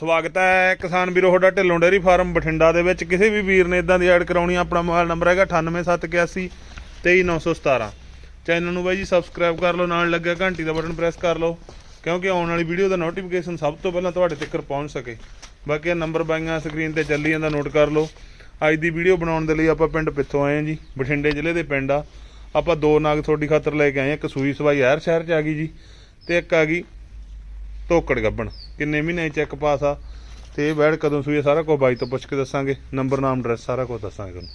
ਸਵਾਗਤ ਹੈ ਕਿਸਾਨ ਵੀਰੋ, ਤੁਹਾਡਾ ਢਿੱਲੋਂ ਡੇਅਰੀ ਫਾਰਮ ਬਠਿੰਡਾ ਦੇ ਵਿੱਚ। ਕਿਸੇ ਵੀ ਵੀਰ ਨੇ ਇਦਾਂ ਦੀ ਐਡ ਕਰਾਉਣੀ, ਆਪਣਾ ਮੋਬਾਈਲ ਨੰਬਰ ਹੈਗਾ 98781 23917 ਚੈਨਲ ਨੂੰ ਬਾਈ ਜੀ ਸਬਸਕ੍ਰਾਈਬ ਕਰ ਲਓ, ਨਾਲ ਲੱਗਿਆ ਘੰਟੀ ਦਾ ਬਟਨ ਪ੍ਰੈਸ ਕਰ ਲਓ, ਕਿਉਂਕਿ ਆਉਣ ਵਾਲੀ ਵੀਡੀਓ ਦਾ ਨੋਟੀਫਿਕੇਸ਼ਨ ਸਭ ਤੋਂ ਪਹਿਲਾਂ ਤੁਹਾਡੇ ਤੱਕ ਪਹੁੰਚ ਸਕੇ। ਬਾਕੀ ਇਹ ਨੰਬਰ ਬਾਈਆਂ ਸਕਰੀਨ ਤੇ ਚੱਲੀ ਜਾਂਦਾ ਨੋਟ ਕਰ ਲਓ। ਅੱਜ ਦੀ ਵੀਡੀਓ ਬਣਾਉਣ ਦੇ ਲਈ ਆਪਾਂ ਪਿੰਡ ਪਿੱਥੋਂ ਆਏ ਹਾਂ ਜੀ, ਬਠਿੰਡੇ ਜ਼ਿਲ੍ਹੇ ਦੇ ਪਿੰਡ ਆ। ਆਪਾਂ ਦੋ ਨਾਗ ਤੁਹਾਡੀ ਖਾਤਰ ਲੈ ਕੇ ਆਏ ਹਾਂ, ਇੱਕ ਸੂਈ ਸਵਾਈ ਹਰ ਸ਼ਹਿਰ ਚ ਆ ਗਈ ਜੀ, ਤੇ ਇੱਕ ਆ ਗਈ ਧੋਕੜ ਗੱਬਣ। ਕਿੰਨੇ ਮਹੀਨੇ ਚੈੱਕ ਪਾਸ ਆ? ਤੇ ਇਹ ਬੈਡ ਕਦੋਂ ਸੂਈ ਆ, ਸਾਰਾ ਕੁਝ ਬਾਈ ਤੋਂ ਪੁੱਛ ਕੇ ਦੱਸਾਂਗੇ। ਨੰਬਰ ਨਾਮ ਐਡਰੈਸ ਸਾਰਾ ਕੁਝ ਦੱਸਾਂਗੇ ਤੁਹਾਨੂੰ।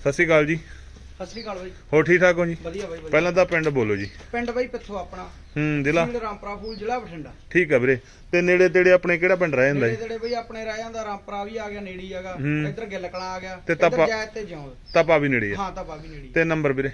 ਸਤਿ ਸ਼੍ਰੀ ਅਕਾਲ ਜੀ। ਸਤਿ ਸ੍ਰੀ ਅਕਾਲ ਬਾਈ। ਹੋਰ ਠੀਕ ਠਾਕ ਹੋ ਜੀ? ਵਧੀਆ ਬਾਈ ਪਹਿਲਾਂ ਤਾਂ ਪਿੰਡ ਬੋਲੋ ਜੀ। ਪਿੰਡ ਬਾਈ ਪਿੱਥੋਂ ਆਪਣਾ। ਹੂੰ ਜ਼ਿਲ੍ਹਾ? ਰਾਮਪਰਾ ਫੂਲ ਜ਼ਿਲ੍ਹਾ ਬਠਿੰਡਾ। ਠੀਕ ਹੈ ਵੀਰੇ। ਤੇ ਨੇੜੇ ਤੇੜੇ ਆਪਣੇ ਕਿਹੜਾ ਪਿੰਡ ਰਹਿ ਜਾਂਦਾ ਨੇੜੇ ਜੀ ਤੇੜੇ ਬਾਈ ਆਪਣੇ ਰਹਿ ਜਾਂਦਾ ਰਾਮਪਰਾ ਵੀ ਆ ਗਿਆ ਨੇੜੀ ਹੈਗਾ। ਹੂੰ। ਇੱਧਰ ਗਿੱਲਕਲਾਂ ਆ ਗਿਆ ਤੇ ਇੱਧਰ ਤਪਾ- ਜੈਤ ਤੇ ਜਿਉਂ ਤਪਾ ਵੀ ਨੇੜੇ ਆ। ਹਾਂ ਤਾਂ ਵੀ ਨੇੜੀ ਤੇ ਨੰਬਰ ਵੀਰੇ?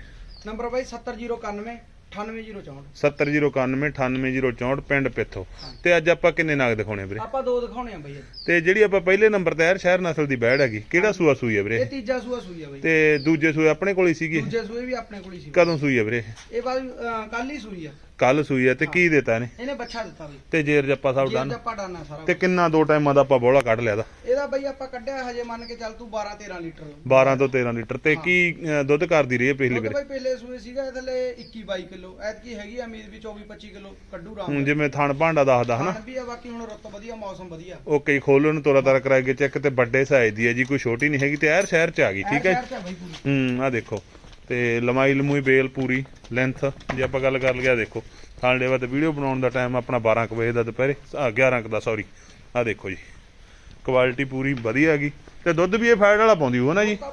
ਨੰਬਰ ਬਾਈ 70091 98064 70091 98064 ਪਿੰਡ ਪਿੱਥੋਂ ਤੇ ਅੱਜ ਆਪਾਂ ਕਿੰਨੇ ਨਾਗ ਦਿਖਾਉਣੇ ਵੀਰੇ ਆਪਾਂ ਦੋ ਦਿਖਾਉਣੇ ਆ ਬਾਈ ਤੇ ਜਿਹੜੀ ਆਪਾਂ ਪਹਿਲੇ ਨੰਬਰ ਤੇ ਯਾਰ ਸ਼ਹਿਰ ਨਸਲ ਦੀ ਬੈੜ ਹੈਗੀ ਕਿਹੜਾ ਸੂਆ ਸੂਈ ਹੈ ਵੀਰੇ ਇਹ ਤੀਜਾ ਸੂਆ ਸੂਈ ਆ ਬਾਈ ਤੇ ਦੂਜੇ ਸੂਏ ਆਪਣੇ ਕੋਲ ਹੀ ਸੀਗੀ ਦੂਜੇ ਸੂਏ ਵੀ ਆਪਣੇ ਕੋਲ ਹੀ ਸੀ ਕਦੋਂ ਸੂਈ ਹੈ ਵੀਰੇ ਇਹ ਬਾਈ ਕੱਲ ਹੀ ਸੂਈ ਆ ਕੱਲ ਸੂਈ ਹੈ ਤੇ ਕੀ ਦਿੱਤਾ ਇਹਨੇ? ਇਹਨੇ ਬੱਚਾ ਦਿੱਤਾ ਬਾਈ। ਤੇ ਜੇਰ ਜੱਪਾ ਸਾਹਿਬ ਜੇ ਡਨ। ਜੱਪਾ ਡਾਨਾ ਸਾਰਾ ਤੇ ਕਿੰਨਾ ਦੋ ਟਾਈਮਾਂ ਦਾ ਆਪਾਂ ਬੋਲਾ ਕੱਢ ਲਿਆ ਦਾ ਇਹਦਾ ਬਾਈ ਆਪਾਂ ਕੱਢਿਆ ਹਜੇ ਮੰਨ ਕੇ ਚੱਲ ਤੂੰ 12 13 ਲੀਟਰ। 12 ਤੋਂ 13 ਲੀਟਰ। ਤੇ ਕੀ ਅ, ਦੁੱਧ ਕਰਦੀ ਰਹੀ ਹੈ ਪਿਛਲੀ ਵਾਰ? ਬਾਈ ਪਹਿਲੇ ਸੂਏ ਸੀਗਾ ਇਹ ਥੱਲੇ 21 22 ਕਿਲੋ। ਐਤਕੀ ਹੈਗੀ ਆ ਉਮੀਦ ਵੀ 24 25 ਕਿਲੋ ਕੱਢੂ ਰਾਮ ਹੁਣ ਜਿਵੇਂ ਥਣ ਭਾਂਡਾ ਦੱਸਦਾ ਹਨਾ? ਖਾਣ ਵੀ ਆ ਬਾਕੀ ਹੁਣ ਰੁੱਤ ਵਧੀਆ ਮੌਸਮ ਵਧੀਆ। ਉਹ ਕਈ ਖੋਲਣ ਨੂੰ ਤੋਰਾ ਤਾਰਾ ਕਰਾਏ ਗਏ ਚੈੱਕ ਤੇ ਵੱਡੇ ਸਾਈਜ਼ ਦੀ ਹੈ ਜੀ ਕੋਈ ਛੋਟੀ ਨਹੀਂ ਹੈਗੀ ਤੇ ਯਾਰ ਸ਼ਹਿਰ ਚ ਆ ਗਈ ਠੀਕ ਹੈ ਸ਼ਹਿਰ ਚ ਆ ਬਾਈ ਪੂਰੀ। ਹੂੰ ਆ ਦੇਖੋ। ਤੇ ਲੰਮਾਈ ਲਮੂਈ ਬੇਲ ਪੂਰੀ ਲੈਂਥ ਜੇ ਆਪਾਂ ਗੱਲ ਕਰ ਲਿਆ ਦੇਖੋ। ਹਾਲ ਦੇ ਬਾਅਦ ਵੀਡੀਓ ਬਣਾਉਣ ਦਾ ਟਾਈਮ ਆਪਣਾ 12 ਕੁ ਵਜੇ ਦਾ ਦੁਪਹਿਰੇ ਆ 11 ਕੁ ਦਾ ਸੌਰੀ ਆ ਦੇਖੋ ਜੀ। ਕੁਆਲਿਟੀ ਪੂਰੀ ਵਧੀਆ ਹੈਗੀ। ਤੇ ਦੁੱਧ ਵੀ ਇਹ ਫੈਟ ਵਾਲਾ ਪਾਉਂਦੀ ਨਾ ਜੀ? ਤਾਂ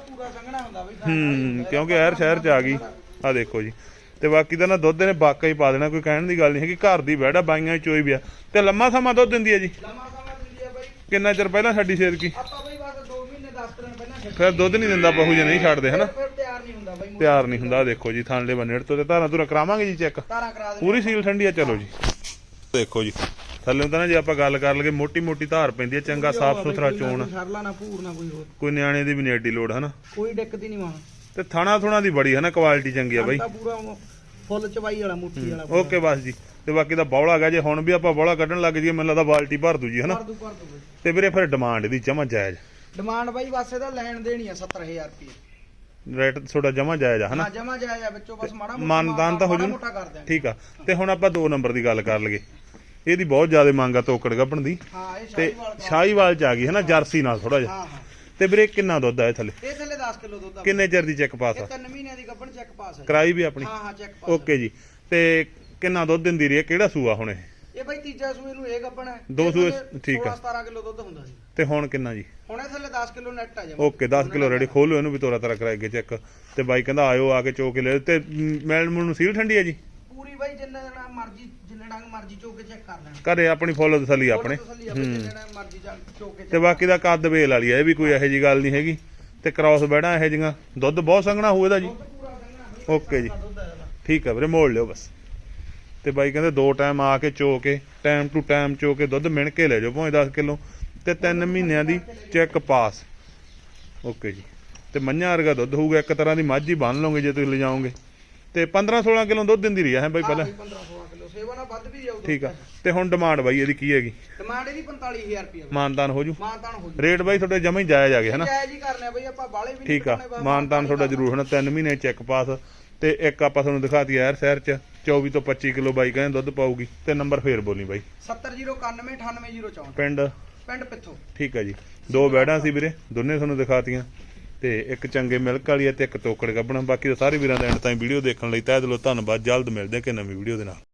ਹੂੰ ਕਿਉਂਕਿ ਯਾਰ ਸ਼ਹਿਰ ਚ ਆ ਗਈ। ਆ ਦੇਖੋ ਜੀ। ਤੇ ਬਾਕੀ ਤਾਂ ਨਾ ਦੁੱਧ ਨੇ ਬਾਕਾ ਹੀ ਪਾ ਦੇਣਾ ਕੋਈ ਕਹਿਣ ਦੀ ਗੱਲ ਨਹੀਂ ਹੈਗੀ। ਘਰ ਦੀ ਬੈੜਾ ਬਾਈਆਂ ਚੋਈ ਵੀ ਆ ਤੇ ਲੰਮਾ ਸਮਾਂ ਦੁੱਧ ਦਿੰਦੀ ਹੈ ਜੀ? ਲੰਮਾ ਸਮਾਂ ਦਿੰਦੀ ਆ ਬਾਈ। ਕਿੰਨਾ ਚਿਰ ਪਹਿਲਾਂ ਛੱਡੀ ਸੇਰ ਕੀ ਆਪਾਂ ਬਾਈ ਬਸ 2 ਮਹੀਨੇ 10 ਦਿਨ ਪਹਿਲਾਂ ਛੱਡ ਫਿਰ ਦੁੱਧ ਨਹੀਂ ਦਿੰਦਾ ਬਹੂ ਜੇ ਨਹੀਂ ਛੱਡਦੇ ਹਨਾ? ਫਿਰ ਤਿਆਰ ਨਹੀਂ ਹੁੰਦਾ ਬਾਈ ਤਿਆਰ ਨਹੀਂ ਹੁੰਦਾ ਆਹ ਦੇਖੋ ਜੀ ਥਾਂਲੇ ਬੰਨੇੜ ਤੋਂ ਤੇ ਧਾਰਾਂ ਧੁਰਾ ਕਰਾਵਾਂਗੇ ਜੀ ਚੈੱਕ। ਤਾਰਾਂ ਕਰਾ ਦੇ ਪੂਰੀ ਸੀਲ ਠੰਡੀ ਆ ਚਲੋ ਜੀ। ਦੇਖੋ ਜੀ ਥੱਲੇ ਤਾਂ ਨਾ ਜੇ ਆਪਾਂ ਗੱਲ ਕਰ ਲਈਏ ਮੋਟੀ ਮੋਟੀ ਧਾਰ ਪੈਂਦੀ ਹੈ ਚੰਗਾ ਸਾਫ਼ ਸੁਥਰਾ ਚੋਣ। ਸਰਲਾ ਨਾ ਭੂਰ ਨਾ ਕੋਈ ਹੋਰ। ਕੋਈ ਨਿਆਣੇ ਦੀ ਵੀ ਨੀ ਐਡੀ ਲੋੜ ਹਨਾ? ਕੋਈ ਦਿੱਕਤ ਹੀ ਨਹੀਂ ਮਾਣ ਤੇ ਥਾਣਾ ਥੁਣਾ ਦੀ ਬੜੀ ਹਨਾ? ਕੁਆਲਿਟੀ ਚੰਗੀ ਆ ਬਾਈ। ਤਾਂ ਪੂਰਾ ਫੁੱਲ ਚਵਾਈ ਵਾਲਾ ਮੁੱਠੀ ਵਾਲਾ ਓਕੇ ਬਸ ਜੀ। ਤੇ ਬਾਕੀ ਦਾ ਬੌਲਾ ਹੈਗਾ ਜੇ ਹੁਣ ਵੀ ਆਪਾਂ ਬੌਲਾ ਕੱਢਣ ਲੱਗ ਜਾਈਏ ਮੈਨੂੰ ਲੱਗਦਾ ਬਾਲਟੀ ਭਰ ਦੂ ਜੀ ਹਨਾ? ਦੂ ਦੂ ਬਾਈ। ਤੇ ਵੀਰੇ ਫਿਰ ਡਿਮਾਂਡ ਇਹਦੀ ਜਮਾ ਜਾਇਜ਼। ਡਿਮਾਂਡ ਬਾਈ ਬਸ ਇਹਦਾ ਲੈਣ ਦੇਣੀ ਆ 70000 ਰੁਪਏ। ਰੇਟ ਥੋੜਾ ਜਮਾ ਜਾਇਜ਼ ਆ ਹਨਾ? ਹਾਂ ਜਮਾ ਜਾਇਆ ਵਿੱਚੋਂ ਬਸ ਮਾੜਾ ਮੋਟਾ ਮਾਨਦਾਨ ਤਾਂ ਹੋ ਜੂ ਮੋਟਾ ਕਰ ਦਿਆਂਗੇ। ਠੀਕ ਆ। ਤੇ ਹੁਣ ਆਪਾਂ ਦੋ ਨੰਬਰ ਦੀ ਗੱਲ ਕਰ ਲਈਏ। ਇਹਦੀ ਬਹੁਤ ਜ਼ਿਆਦਾ ਮੰਗ ਆ ਤੋਕੜ ਗੱਭਣ ਦੀ। ਹਾਂ ਇਹ ਤੇ ਸ਼ਾਹੀਵਾਲ ਦਾ ਸ਼ਾਹੀਵਾਲ ਚ ਆ ਗਈ ਹਨਾ? ਜਰਸੀ ਨਾਲ ਥੋੜਾ ਜਿਹਾ। ਹਾਂ ਹਾਂ। ਤੇ ਵੀਰੇ ਕਿੰਨਾ ਦੁੱਧ ਆ ਇਹ ਥੱਲੇ? ਇਹ ਥੱਲੇ 10 ਕਿਲੋ ਦੁੱਧ ਆ ਕਿੰਨੇ ਚਿਰ ਦੀ ਚੈੱਕ ਪਾਸ ਇਹ ਆ ਤਿੰਨ ਮਹੀਨਿਆਂ ਦੀ ਗੱਭਣ ਚੈੱਕ ਪਾਸ ਹੈ ਕਰਾਈ ਵੀ ਆਪਣੀ? ਹਾਂ ਹਾਂ ਚੈੱਕ ਪਾਸ ਓਕੇ ਜੀ। ਤੇ ਕਿੰਨਾ ਦੁੱਧ ਦਿੰਦੀ ਰਹੀ ਹੈ ਕਿਹੜਾ ਸੂਆ ਹੁਣ ਇਹ? ਇਹ ਬਾਈ ਤੀਜਾ ਸੂਏ ਨੂੰ ਇਹ ਗੱਭਣ ਹੈ ਦੋ ਸੂਏ, ਠੀਕ ਆ। 16 17 ਕਿਲੋ ਦੁੱਧ ਹੁੰਦਾ ਸੀ ਤੇ ਹੁਣ ਕਿੰਨਾ ਜੀ? ਹੁਣ ਥੱਲੇ 10 ਕਿਲੋ ਨੈਟ ਆ ਜਾ ਓਕੇ 10 ਕਿਲੋ ਰੈਡੀ ਖੋਲੋ ਇਹਨੂੰ ਵੀ ਤੋਰਾ ਤਾਰਾ ਕਰਾਏ ਗਏ ਚੈੱਕ। ਤੇ ਬਾਈ ਕਹਿੰਦਾ ਆਇਓ ਆ ਕੇ ਚੋ ਕੇ ਲੈ ਤੇ ਮੈਲ ਮੁਲ ਨੂੰ ਸੀਲ ਠੰਡੀ ਹੈ ਜੀ? ਪੂਰੀ ਬਾਈ ਜਿੰਨਾ ਜਣਾ ਮਰਜ਼ੀ ਜਿੰਨੇ ਡੰਗ ਮਰਜ਼ੀ ਚੋ ਕੇ ਚੈੱਕ ਕਰ ਲੈਣ। ਘਰੇ ਆਪਣੀ ਫੁੱਲ ਤਸੱਲੀ ਆਪਣੇ। ਜਿੰਨੇ ਮਰਜ਼ੀ ਚੋ ਕੇ ਤੇ ਬਾਕੀ ਦਾ ਕੱਦ ਵੇਲ ਵਾਲੀ ਇਹ ਵੀ ਕੋਈ ਇਹੋ ਜੀ ਗੱਲ ਨਹੀਂ ਹੈਗੀ। ਤੇ ਕ੍ਰਾਸ ਬੈਣਾ ਇਹੋ ਜੀਆਂ ਦੁੱਧ ਬਹੁਤ ਸੰਘਣਾ ਹੋਊ ਇਹਦਾ ਜੀ। ਓਕੇ ਜੀ। ਠੀਕ ਹੈ ਵੀਰੇ ਮੋੜ ਲਿਓ ਬਸ। ਤੇ ਬਾਈ ਕਹਿੰਦੇ ਦੋ ਟਾਈਮ ਆ ਕੇ ਚੋ ਕੇ ਟਾਈਮ ਟੂ ਟਾਈਮ ਚੋ ਕੇ ਦੁੱਧ ਮਿਣ ਕੇ ਲੈ ਜਾਓ ਭਾਵੇਂ 10 ਕਿਲੋ। ਤੇ 3 ਮਹੀਨਿਆਂ ਦੀ ਚੈੱਕ ਪਾਸ। ਓਕੇ ਜੀ। ਤੇ ਮੱਝਾਂ ਵਰਗਾ ਦੁੱਧ ਹੋਊਗਾ ਇੱਕ ਤਰ੍ਹਾਂ ਦੀ ਮੱਝ ਹੀ ਬੰਨ ਲਓਗੇ ਜੇ ਤੁਸੀਂ ਲਿਜਾਓਗੇ। ਤੇ 15 16 ਕਿਲੋ ਦੁੱਧ ਦਿੰਦੀ ਰਹੀ ਹੈ ਬਾਈ ਪਹਿਲਾਂ। 15 16 ਕਿਲੋ। ਸੇਵਾ ਨਾਲ ਵੱਧ ਵੀ ਜਾਊ ਠੀਕ ਆ। ਤੇ ਹੁਣ ਡਿਮਾਂਡ ਬਾਈ ਇਹਦੀ ਕੀ ਹੈਗੀ? ਡਿਮਾਂਡ ਇਹਦੀ 45000 ਰੁਪਏ ਮਾਨਤਾਨ ਹੋ ਜੂ। ਮਾਨਤਾਨ ਹੋ ਰੇਟ ਬਾਈ ਤੁਹਾਡੇ ਜਮਾ ਹੀ ਜਾਇਜ਼ ਆ ਗਏ ਹਨਾ? ਜਾਇਜ਼ ਹੀ ਕਰਨੇ ਬਈ ਆਪਾਂ ਬਾਲੇ ਵੀ ਠੀਕ ਆ। ਮਾਨਤਾਨ ਤੁਹਾਡਾ ਜ਼ਰੂਰ ਹੋਣਾ 3 ਮਹੀਨੇ ਚੈੱਕ ਪਾਸ। ਤੇ ਇੱਕ ਆਪਾਂ ਤੁਹਾਨੂੰ ਦਿਖਾਤੀ ਯਾਰ ਸ਼ਹਿਰ ਚ 24 ਤੋਂ 25 ਕਿਲੋ ਬਾਈ ਕਹਿੰਦੇ ਦੁੱਧ ਪਾਊਗੀ। ਤੇ ਨੰਬਰ ਫੇਰ ਬੋਲੀ ਬਾਈ। 70191 98064 ਪਿੰਡ ਪਿੰਡ ਪਿੱਥੋਂ। ਠੀਕ ਹੈ ਜੀ। ਦੋ ਬੈੜਾਂ ਸੀ ਵੀਰੇ, ਦੋਨੇ ਤੁਹਾਨੂੰ ਦਿਖਾਤੀਆਂ। ਤੇ ਇੱਕ ਚੰਗੇ ਮਿਲਕ ਵਾਲੀ ਹੈ ਤੇ ਇੱਕ ਤੋਕੜ ਗੱਬਣਾ। ਬਾਕੀ ਤਾਂ ਸਾਰੇ ਵੀਰਾਂ ਦਾ ਐਂਡ ਤਾਈਂ ਵੀਡੀਓ ਦੇਖਣ ਲਈ ਤਹਿ ਦਿਲੋਂ ਧੰਨਵਾਦ। ਜਲਦ ਮਿਲਦੇ ਹਾਂ ਕਿ ਨਵੀਂ ਵੀਡੀਓ ਦੇ ਨਾਲ।